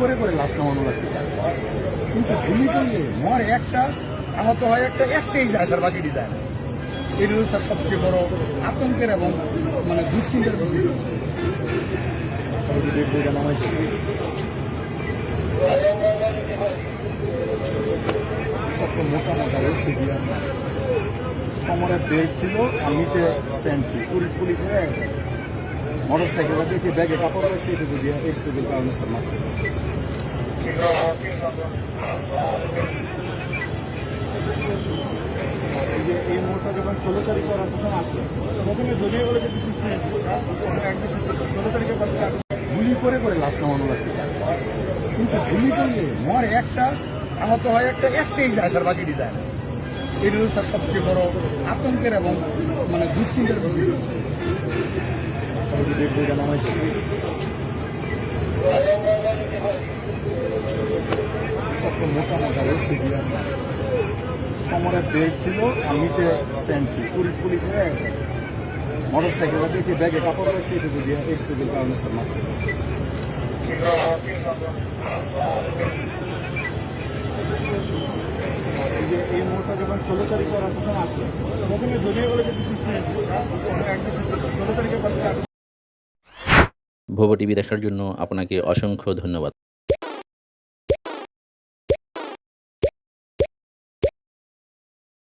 করে করে লাশ নামানো লাগছে স্যার। কিন্তু গুলি করলে মরে একটা, আহত হয় একটা, একটাই যায়, স্যার, বাকিটি যায় না। এটা হলো, স্যার, সবচেয়ে বড় আতঙ্কের এবং মানে দুশ্চিন্তার বিষয়। কত মোটা মোটা রয়েছে ছিল আর নিচে প্যান্ট ছিল। পুলিশ পুলিশ হয়ে মোটর সাইকেলটা দেখে ব্যাগে কাপড় রয়েছে, এটুকু দিয়ে একটুকুর কারণে এই মুহূর্তে যখন ষোলো তারিখ করার আসলো প্রথমে দলীয় বলে যে একটা ষোলো তারিখের পর গুলি করে করে লাশ নামানো লাগছে স্যার। কিন্তু গুলি করলে মরে একটা, আহত হয় একটা একটাই যায়, স্যার বাকিটি যায়। এটা হলো সবচেয়ে বড় আতঙ্কের এবং মানে দুশ্চিন্তার বিষয়। মোটা মোটা রয়েছে কোমরে বেল্ট ছিল আর নিচে প্যান্ট ছিল পুলিশ পুলিশ হয়ে মোটর সাইকেলটা দেখে ব্যাগে কাপড় রয়েছে এটুকু দিয়ে একটুকুর কারণে স্যার মারছে এই মুহূর্তে যখন ষোলো তারিখ করার তখন আসলো প্রথমে দলীয় বলে যে সিস্টেম ভোবো টিভি দেখার জন্য আপনাকে অসংখ্য ধন্যবাদ।